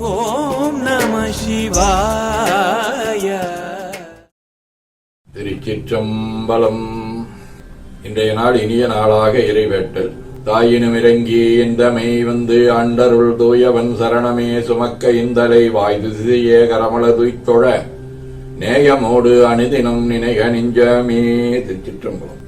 ஓம் நம சிவாய. திருச்சிற்றம்பலம். இன்றைய நாள் இனிய நாளாக இறைவேட்டல். தாயினும் இறங்கி இந்தமை வந்து ஆண்டருள் தூயவன் சரணமே சுமக்க இந்தலை வாய்து சிதையே கரமல துய்த்தொழ. நேயமோடு அணிதினம் நினைக நெஞ்சமே திருச்சிற்றம்பலம்.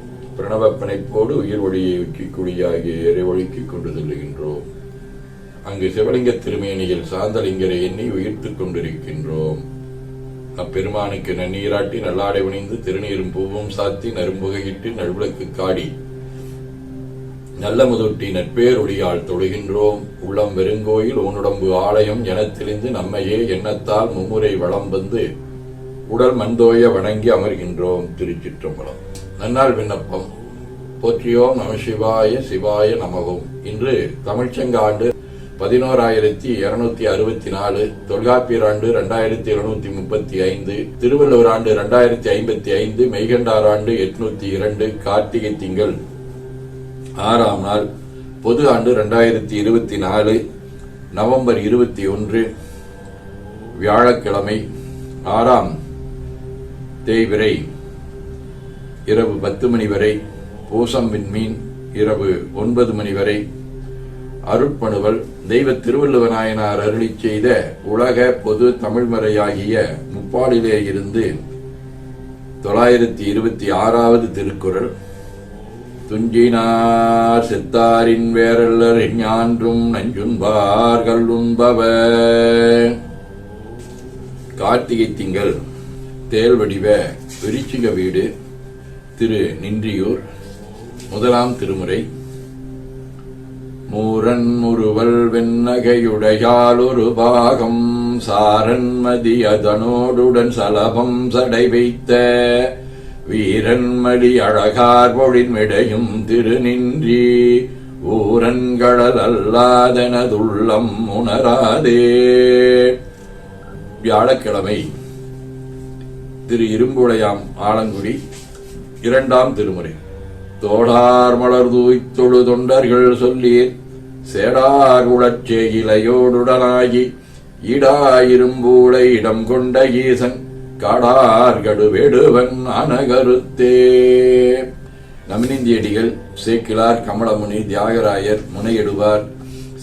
பிரணவ பிணைப்போடு உயிர் ஒளியை வெற்றி குடியாகிய இறைவழிக்கு கொண்டு செல்லுகின்றோம். அங்கு சிவலிங்க திருமேனியில் சாந்தலிங்கரை எண்ணி உயிர்த்துக் கொண்டிருக்கின்றோம். அப்பெருமானுக்கு நன்னீராட்டி நல்லாடை உணிந்து திருநீரும் பூவும் சாத்தி நரும்புகையிட்டு நல்விளக்கு காடி. நல்ல முதொட்டி நட்பேரொழியால் தொழுகின்றோம். உள்ளம் வெறுங்கோயில் உன்னுடம்பு ஆலயம் எனத் நம்மையே எண்ணத்தால் மும்முறை வளம் வந்து உடல் மந்தோய வணங்கி அமர்கின்றோம் திருச்சிற்றம்பலம். நன்னாள் விண்ணப்பம். போற்றியோம் நம சிவாய சிவாய நமவும். இன்று தமிழ்ச்சங்க ஆண்டு பதினோராயிரத்தி இருநூத்தி அறுபத்தி நாலு தொல்காப்பியர் ஆண்டு இரண்டாயிரத்தி இருநூத்தி முப்பத்தி ஐந்து திருவள்ளுவர் ஆண்டு இரண்டாயிரத்தி ஐம்பத்தி ஐந்து மெய்கண்டார் ஆண்டு எட்நூத்தி இரண்டு கார்த்திகை திங்கள் ஆறாம் நாள் பொது ஆண்டு இரண்டாயிரத்தி இருபத்தி நாலு நவம்பர் இருபத்தி ஒன்று வியாழக்கிழமை ஆறாம் தேய்விரை இரவு பத்து மணி வரை பூசம் விண்மீன் இரவு ஒன்பது மணி வரை. அருட்பணுவல் தெய்வ திருவள்ளுவநாயனார் அருளிச் செய்த உலக பொது தமிழ்மறையாகிய முப்பாலிலே இருந்து தொள்ளாயிரத்தி இருபத்தி ஆறாவது திருக்குறள். துஞ்சினார் செத்தாரின் வேறல்லர் ஞான்றும் நஞ்சுண்பார் கல்லுண்பவ கார்த்திகை திங்கள் தேல் வடிவ விருச்சிக வீடு. திரு நின்றியூர் முதலாம் திருமுறை. மூரன் முறுவல் வெண்ணகையுடையால் ஒரு பாகம் சாரன்மதி அதனோடுடன் சலபம் சடை வைத்த. வீரன்மடி அழகார் பொழின்மிடையும் திருநின்றி ஊரன்கடல் அல்லாதனதுள்ளம் உணராதே. வியாழக்கிழமை திரு இரும்புடையாம் ஆலங்குடி இரண்டாம் திருமுறை. தோடார் மலர் தூய்த்தொழு தொண்டர்கள் சொல்லீர் சேடார் உளச்சே இலையோடுடனாகி ஈடாயிரும்பூளை இடம் கொண்ட ஈசன் காடார்கடு வேடுவன் அனகருத்தே. நமினிந்தியடிகள் சேக்கிலார் கமலமுனி தியாகராயர் முனையிடுவார்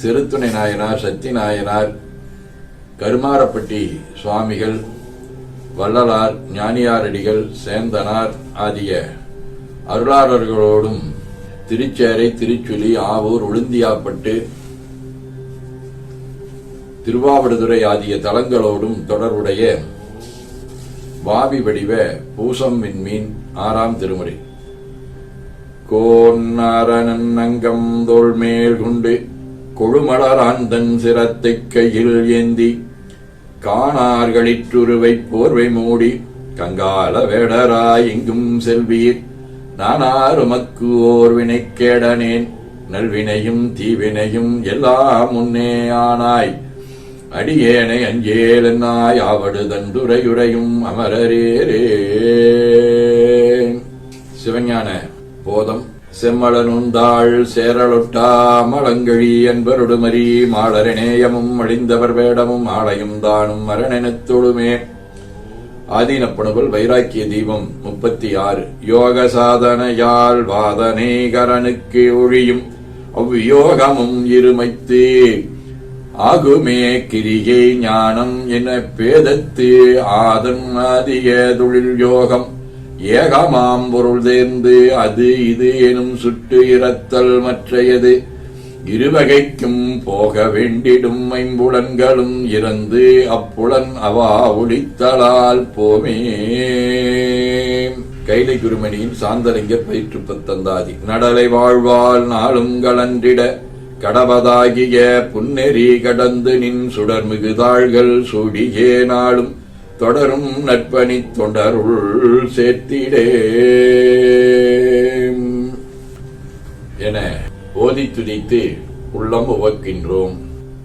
சிறுத்துணை நாயனார் சத்தி நாயனார் கருமாரப்பட்டி சுவாமிகள் வள்ளலார் ஞானியாரடிகள் சேந்தனார் ஆகிய அருளாளர்களோடும் திருச்சேரை திருச்சுழி ஆவூர் உளுந்தியாப்பட்டு திருவாவடுதுறை ஆகிய தலங்களோடும் தொடர்புடைய வாவி வடிவ பூசம் விண்மீன் ஆறாம் திருமுறை. கோன்னாரணன் மேல் குண்டு கொண்டு கொழுமலராந்தன் சிரத்தை கையில் ஏந்தி காணார்களிற்றுருவை போர்வை மூடி கங்கால வேடராய் இங்கும் செல்வீர். நானாருமக்கு ஓர் வினைக்கேடனேன் நல்வினையும் தீவினையும் எல்லாம் முன்னே ஆனாய். அடியேனை அஞ்சேலென்னாய் ஆவடு தந்துரையுரையும் அமரரேரே. சிவஞான போதம். செம்மலனுந்தாள் சேரலொட்டா மலங்கழி என்பருடுமரி மாளரணேயமும் அழிந்தவர் வேடமும் ஆளையும் தானும் மரணெனத் தொழுமே. ஆதீனப்பணுவல் வைராக்கிய தீபம் முப்பத்தி ஆறு யோக சாதனையால் வாதனைகரனுக்கு ஒழியும். அவ்வியோகமும் இருமைத்து. ஆகுமே கிரியை ஞானம் என பேதத்து ஆதன் ஆதிய தொழில் யோகம். ஏகமாம் பொருள் தேர்ந்து அது இது எனும் சுட்டு இறத்தல் மற்றையது. இருவகைக்கும் போக வேண்டிடும் ஐம்புலன்களும் இறந்து அப்புலன் அவா ஒளித்தலால் போமே. கைலை குருமணியின் சாந்தலிங்க பயிற்று பத்தந்தாதி நடலை வாழ்வால் நாளும் கலன்றிட கடவதாகிய புன்னெறி கடந்து நின் சுடர் மிகுதாள்கள் சுடியே நாளும். தொடரும் நட்பணி தொண்டருள் சேர்த்திடே. என ஓதி துதித்து உள்ளம் உவக்கின்றோம்.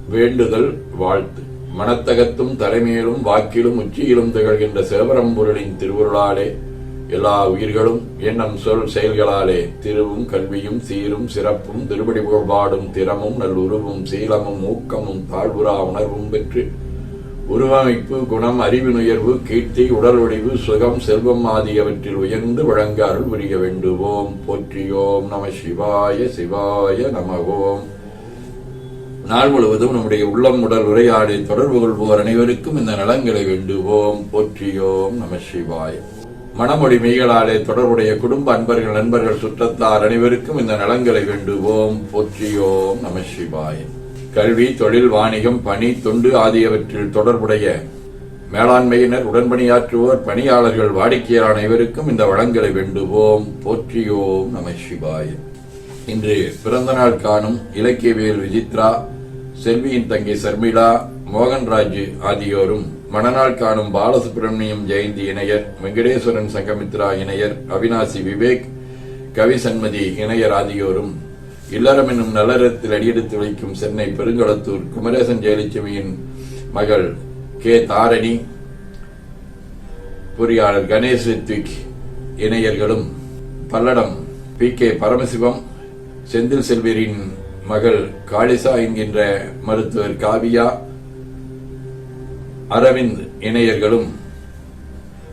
வேண்டுதல் வாழ்த்து. மனத்தகத்தும் தலைமையிலும் வாக்கிலும் உச்சியிலும் திகழ்கின்ற சிவபரம்பொருளின் திருவுருளாலே எல்லா உயிர்களும் எண்ணம் சொல் செயல்களாலே திருவும் கல்வியும் சீரும் சிறப்பும் திருபடி புகழ்பாடும் திறமும் நல்லுருவும் சீலமும் ஊக்கமும் தாழ்வுரா உணர்வும் பெற்று உருவமைப்பு குணம் அறிவினுயர்வு கீர்த்தி உடல் ஒழிவு சுகம் செல்வம் ஆகியவற்றில் உயர்ந்து வழங்க அருள் புரிய வேண்டுவோம். போற்றியோம் நம சிவாய சிவாய நமவோம். நாள் முழுவதும் நம்முடைய உள்ளம் உடல் உரையாடி தொடர்பு கொள்வோர் அனைவருக்கும் இந்த நலங்களை வேண்டுவோம். போற்றியோம் நம சிவாய. மனமொழி மெய்களாலே தொடர்புடைய குடும்ப அன்பர்கள் நண்பர்கள் சுற்றத்தார் அனைவருக்கும் இந்த நலங்களை வேண்டுவோம். போற்றியோம் நம சிவாய. கல்வி தொழில் வாணிகம் பணி தொண்டு ஆகியவற்றில் தொடர்புடைய மேலாண்மையினர் உடன்பணியாற்றுவோர் பணியாளர்கள் வாடிக்கையாளர் அனைவருக்கும் இந்த வளங்களை வேண்டுவோம். போற்றியோம் நம சிவாய. இன்று பிறந்த நாள் காணும் இலக்கியவியல் விஜித்ரா செல்வியின் தங்கை சர்மிளா மோகன்ராஜ் ஆகியோரும் மணநாள் காணும் பாலசுப்ரமணியம் ஜெயந்தி இணையர் வெங்கடேஸ்வரன் சங்கமித்ரா இணையர் அவினாசி விவேக் கவி சண்மதி இணையர் ஆகியோரும் இல்லறம் என்னும் நல்லறத்தில் அடியெடுத்து வைக்கும் சென்னை பெருங்களத்தூர் குமரேசன் ஜெயலட்சுமியின் மகள் கே தாரணி பொறியாளர் கணேஷ் ரித்விக் இணையர்களும் பல்லடம் பி கே பரமசிவம் செந்தில் செல்வரின் மகள் காளிசா என்கின்ற மருத்துவர் காவியா அரவிந்த் இணையர்களும்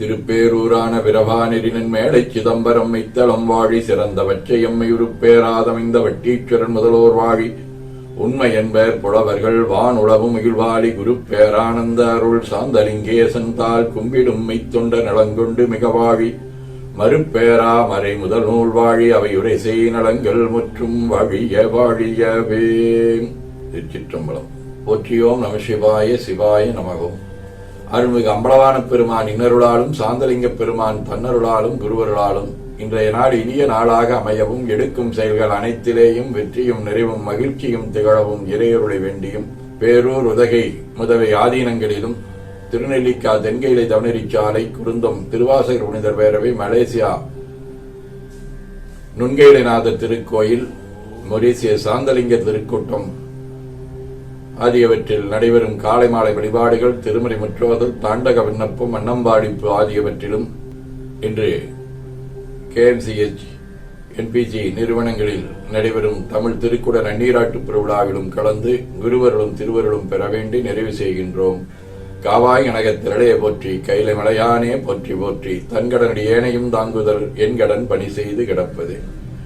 திருப்பேரூரான விரவானெறினன் மேடை சிதம்பரம் மைத்தளம் வாழி சிறந்தவற்றை எம்மை உருப்பேராதமைந்த வட்டீச்சுரன் முதலோர் வாழி. உண்மை என்பர் புலவர்கள் வான் உளவு மகிழ்வாளி குரு பேரானந்த அருள் சாந்தலிங்கேசன் தாள் கும்பிடும் மெய்த்தொண்ட நலங்கொண்டு மிக வாழி மறுப்பேரா மறை முதல் நூல் வாழி அவையுரை செய் நலங்கள் முற்றும் வாழிய வாழியவே. திருச்சிற்றம்பலம். போற்றியோம் நம சிவாய சிவாய நமகோம். அருள்மிகு அம்பலவான பெருமான் இன்னருளாலும் சாந்தலிங்க பெருமான் தன்னருளாலும் குருவருளாலும் இன்றைய நாள் இனிய நாளாக அமையவும் எடுக்கும் செயல்கள் அனைத்திலேயும் வெற்றியும் நிறைவும் மகிழ்ச்சியும் திகழவும் இறையருளை வேண்டியும் பேரூர் உதகை முதவை ஆதீனங்களிலும் திருநெல்லிக்கா தென்கையிலை தவனரிச்சாலை குருந்தம் திருவாசகர் புனிதர் பேரவை மலேசியா நுண்கையிலைநாதர் திருக்கோயில் மொரீசிய சாந்தலிங்க திருக்கூட்டம் ஆகியவற்றில் நடைபெறும் காலை மாலை வழிபாடுகள் திருமறை முற்றுவதல் தாண்டக விண்ணப்பம் அன்னம்பாடிப்பு ஆகியவற்றிலும் இன்று கேஎம்சிஎச் என்பிஜி நிறுவனங்களில் நடைபெறும் தமிழ் திருக்குட நன்னீராட்டு பெருவிழாவிலும் கலந்து குருவர்களும் திருவர்களும் பெற வேண்டி நிறைவு செய்கின்றோம். காவாய் கனக திரளைய போற்றி கைல மலையானே போற்றி போற்றி தன்கடனடி ஏனையும் தாங்குதல் என் கடன் பணி செய்து கிடப்பது.